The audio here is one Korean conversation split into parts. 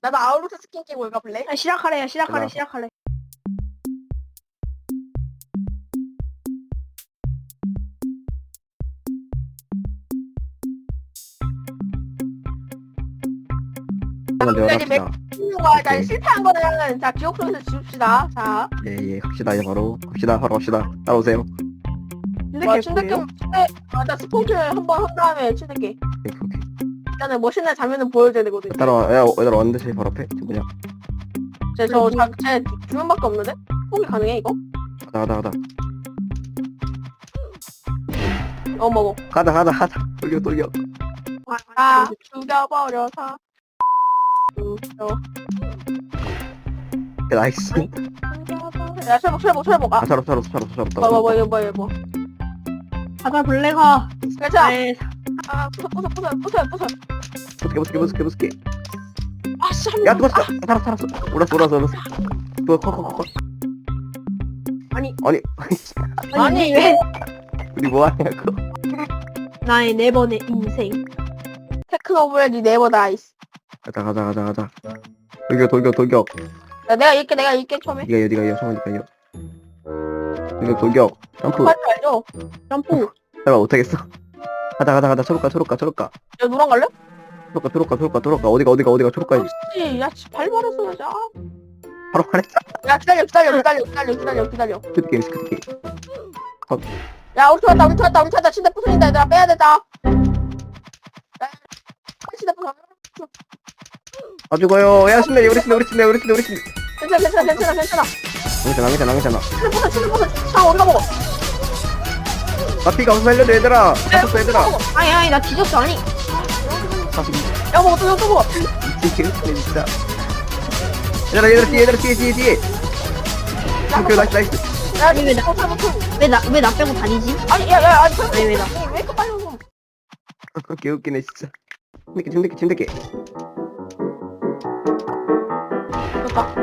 나도 아우루스 스킨 끼고 이거 볼래? 아, 시작하래요 시작하래 그래. 시작하래 한번 오케이. 실패한 거는 자 기억 속에서 지웁시다. 자, 예, 예, 갑시다, 이제 바로. 갑시다, 바로 갑시다. 따라오세요. 침대게 뭐예요? 침대 아나 스폰킬 한번 한 다음에 침대게 오케이, 오케이. 일단은 멋있는 장면을 보여줘야 되거든. 따라와, 야, 어, 얘들아, 왔는데, 제 바로 앞에? 저 뭐냐? 제저 제 주문밖에 없는데? 스폰킬 가능해 이거? 가다, 가다, 가다. 어 먹어. 가다, 가다, 가다. 돌려, 돌려. 아 죽여버려서. 죽여. 예, 나이스. 죽여버려. 야 철복 철복 철복. 아 아, 살았어, 살았어, 살았어, 살았다. 뭐뭐 뭐 뭐 뭐. 블랙아 괜찮아. 네, 아 부숴 부숴 부숴 부숴 부숴. 부스게, 부스게, 부스게, 부스게. 아씨 한 야, 명. 죽었어. 살았어, 살았어. 올랐어, 올랐어, 올랐어. 또, 커, 커, 커, 커. 아니 아니, 아니 왜 우리 뭐하냐고. 나의 네 번의 인생 테크노브레디 네버 다이스. 가자, 가자, 가자, 가자. 돌격, 돌격, 돌격. 야, 내가 이렇게 내가 이렇게 처음에. 니가 이겨, 니가 이겨, 성원 니가 이겨. 돌격, 돌격. 점프. 할줄 알죠? 점프 설마 못하겠어. 가자, 가자, 가자. 초록가, 초록가, 초록가. 야 노랑 갈래? 초록가, 초록가, 초록가, 초록가. 어디가, 어디가, 어디가, 초록가. 혹시 야 씨, 발 버렸어야지. 아. 바로 말했어. 야 기다려 기다려 기다려 기다려 기다려 기다려. 스크트 게임, 스크트 게임. 야 우리 들어왔다 우리 들어왔다 우리 찾다 침대 부순인다 얘들아 빼야 된다. 야, 침대 부숴. 아, 죽어요. 야, 신내, 우리 신내, 우리 신내, 우리 신내, 우리 신내. 괜찮아 괜찮아 괜찮아 괜찮아. 괜찮아, 괜찮아, 괜찮아. 침대 부숴 침대 부숴. 자 우리가 먹어. 나 피가 없어 살려줘, 얘들아. 다쳤어, 얘들아. 아니 아니 나 뒤졌어 아니 야또또 먹어. 미친 개웃기네, 진짜. 얘들아, 얘들아, 뒤에, 얘들아, 뒤에, 뒤에, 뒤에. 야 오케이, 나이스, 나이스. 야 왜 나- 나? 왜나 왜 나 빼고 다니지? 아니 야 야 아니 아니, 왜 나- 왜 이렇게 빨리 오고? 개웃기네, 진짜. 침대게, 침대게. 좋다.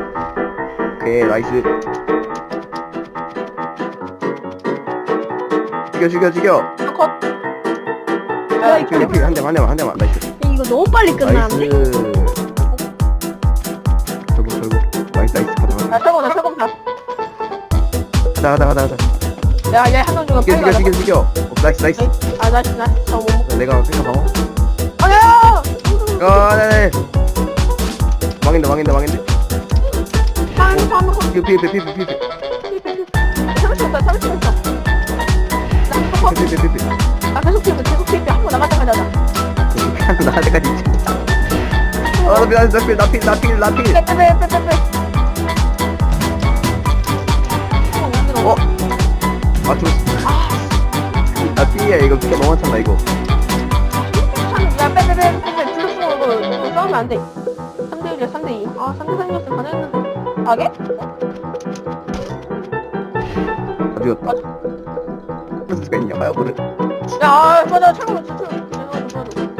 오케이, 나이스. 죽여, 죽여, 죽여. 컷. 야 오케이, 오케이, 한 대만, 한 대만, 한 대만. 나이스. 이거 너무 빨리 끝나는데? 나이스. 결국, 결국. 나이스, 나이스. 가자, 야 가자. 철거다 철거다. 가자, 가자, 가자, 가자. 야얘한명 죽여, 빨리 가자. 죽여, 죽여. 어, 나이스, 나이스. 아 나이스 나이스. 저못 먹. 내가 생각 방어. 아니야. 아, 네네. 망인다, 망인다, 망인다. 한명 한명 컷. 피우, 피우, 피우, 피우, 피우, 피우. 삼십했다 삼십했어. 나 계속 피우, 피우, 피우, 피우. 나 계속 피해 계속 피해 한번 나갔다 가자. 나 아, 나 필, 나 필, 나 필, 나 필, 나 필. 빼빼빼빼빼. 어? 아, 죽었어. 아, 필이야, 이거 피가 너무 많잖아, 이거. 야 빼빼빼빼빼 블루스으로 이거 이거 싸우면 안 돼. 3대 1이야 3대 2. 아 3대 3이었으면 가능했는데. 아게? 아, 죽었다. 그럴 수가 있냐, 마야보를. 야 아, 맞아 잠깐만 잠깐만.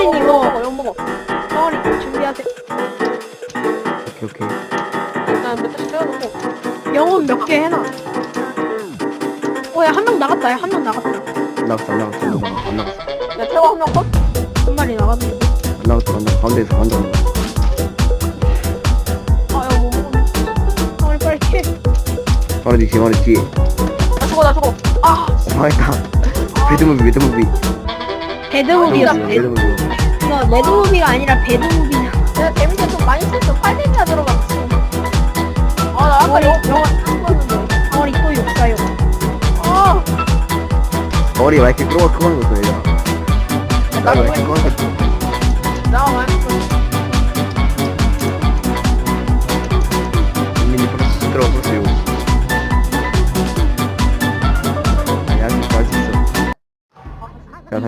영원히 이거. 먹어 영 먹어. 영원히 준비하세요 오케이, 오케이. 일단 몇 대씩 빼놓고. 영혼 몇 개 해놔 어야 한 명 나갔다 야 한 명 나갔다 안 나갔어, 안 나갔어, 안 나갔어. 안 나갔어. 야 태워 한명 컷. 한 마리 나갔는데 안 나갔어, 안 나갔어. 가운데에서, 가운데에서. 아야 못 먹었네. 영원히 빨리 캐 마리 뒤에, 마리 뒤에. 나 죽어 나 죽어. 아. 어, 망했다. 배드무비, 배드무비. 배드무비였어 아, 배드 배드무비. 이거 레드무비가 아니라 배드무비야 내가 데미지 좀 많이 썼어. 8데미지가 들어갔지. 아나 아까 영 영화 안 봤는데. 영원히 또 욕사요 아. 머리 마이크 끌어가 그만 넣었어, 얘들아. 나 나도 왜 마이크 그만 넣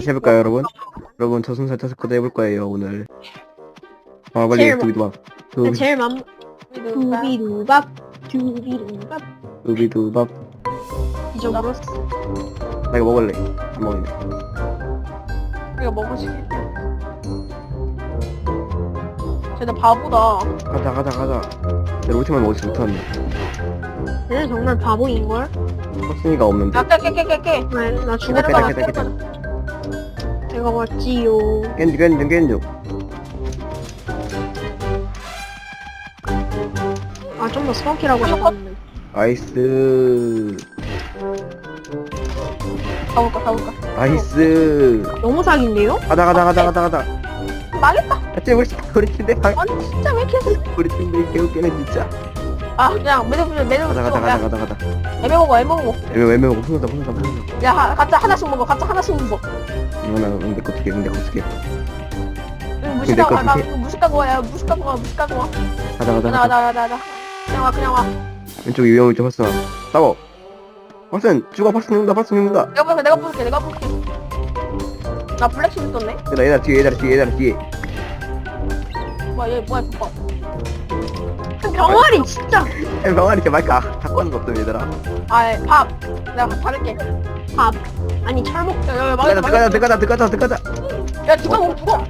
다시 해볼까요, 여러분? 여러분, 저승살 타스코드 해볼 거예요, 오늘. 아, 빨리, 제일 두비두밥. 근데 두비, 제일 맘 두비. 두비두밥 두비두밥 두비두밥. 잊어버렸어 나 이거 먹을래. 안 먹을래. 이거 먹으시. 쟤네 바보다. 가자, 가자, 가자. 내 로티만 먹었지 못하네. 얘는 정말 바보인걸? 혁순이가 없는데. 야, 깨, 깨, 깨, 깨, 깨. 나, 깨다, 내려가, 깨다, 깨다. 제가 왔지요. 겐지 겐지 겐지 아, 좀 더 스모키라고 하셨는데. 나이스 가볼까, 가볼까. 나이스 너무 사기인데요? 가다 가다 가다 가다 가다 망했다. 같이 우리 팀, 우리 팀대 아니, 진짜 왜 이렇게 우리 팀대 개웃기네 진짜 아 그냥 매듭 붙여 매듭 가다 가다 붙여 가다 야 가다 가다 애매 먹어. 애매 풍선다 풍선다 풍선다. 야 하- 각자 하나씩 먹어. 각자 하나씩 먹어. 이거나 근데 어떻게 근데 어떻게 이거 무식한 거 아, 나 어떡해? 이거 무식한 거야 무식한 거야 무식한 거야 가다 가다 가자 가자. 가자 가자. 그냥 와 그냥 와. 왼쪽 위험을 좀 했어. 싸워 박슨 죽어 박슨 죽는다 박슨 죽는다. 내가 볼게 내가 볼게 내가 볼게. 나 블랙 신 있었네. 얘들아 얘들아 뒤에 얘들아 뒤에 얘들아 뒤에. 뭐야 얘 뭐야 저거 병아리 진짜. 야, 병아리 이렇게 마이크 아- 닫고 하는 거 없음 얘들아. 아 밥. 내가 밥 받을게. 밥. 아니 철목. 야야 들어가자 망했다 들어가자 들어가자 들어가자 들어가자. 야 죽어 먹어 죽어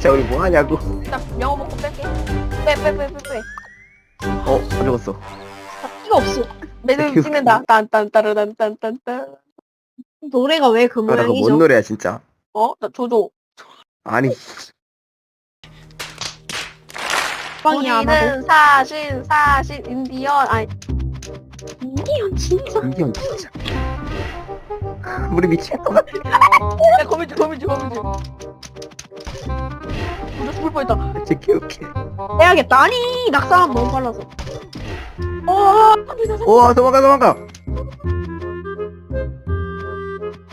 자 우리 뭐 하냐고. 일단 명어 먹고 뺄게. 빼 빼 빼 빼 빼. 어 가져갔어. 피가 없어. 매듭 찍는다. 딴딴따르단딴딴딴. 노래가 왜그아나 그거 모양이죠? 뭔 노래야 진짜? 어? 나 조조 아니 빵이야 나도. 우리는 사신 사신 인디언 아니 인디언 진짜. 이기현 진짜 우리 미치겠다 야 거미줄 거미줄 거미줄 나 죽을 뻔했다 진짜 개웃기 해야겠다. 아니 낙사함 너무 빨라서. 어오 도망가 도망가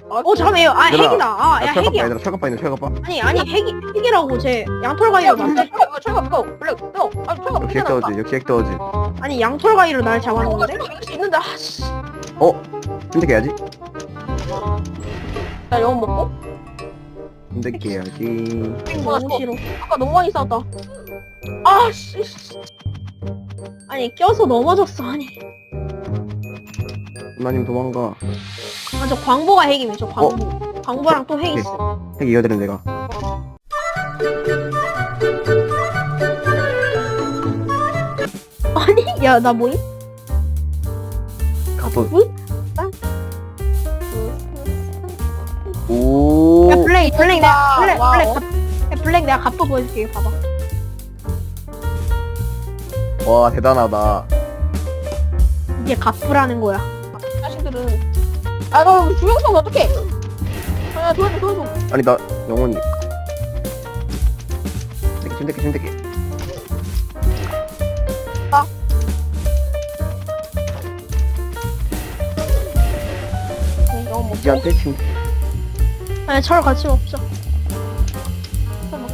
어 잠깐만요. 아 얘들아, 핵이다. 아, 야 철갑바 핵이야. 얘들아 철갑바 있네 철갑바 아니 아니 핵이 핵이라고 제 양털가위로 날. 이거 철갑 이거 블랙 이거 아 철갑 역시 핵더워지 역시 핵더워지 아니 양털가위로 날 잡았는데. 이거 있는데 아씨 어? 선택해야지 나 영어 먹고 선택해야지 핵 너무 싫어. 아까 너무 많이 싸웠다 아씨 아니 껴서 넘어졌어. 아니. 누나님 도망가 아저 광보가. 저 광보. 광보랑 또 핵 있어. 핵 이어드는 내가 야 나 뭐임? 가보 응? 오야 블랙 블랙 내가 블랙 와우. 블랙 갑, 야 블랙 내가 갑도 보여줄게. 봐봐. 와 대단하다 이게 갑부라는 거야. 자식들은 아 너 주영성 어떡해 아 도와줘 도와줘 아니 나 영혼이 선택해 선택해 선택해 네, 이한테 지금. 아니 철. 쳐먹자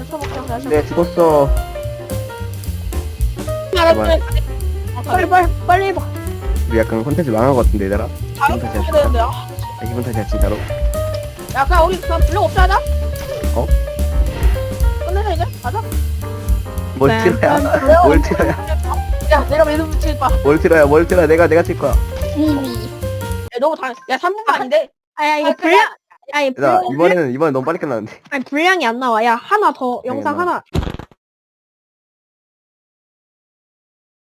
쳐먹자 내가 죽었어. 알았지 빨리 빨리 빨리 해봐. 우리 약간 컨텐츠 망한 것 같은데 얘들아? 다음 기분 해야 탓이야 되는데 아. 진짜 기분 탓이야 진짜로 야 그냥 우리 그냥 블랙 없이 하자 어? 끝내자 이제 가자. 뭘 네. 틀어야? 뭘 틀어야? 야 내가 매듭 붙일 거야. 뭘 틀어야? 뭘 틀어야? 내가 내가 칠 거야. 이미. 야 너무 다야 3분만 아닌데 아야 이거 아, 그래. 분량. 아니 얘들아 분량. 이번에는 이번에 너무 빨리 끝났는데 아니 분량이 안 나와. 야 하나 더 영상 나. 하나.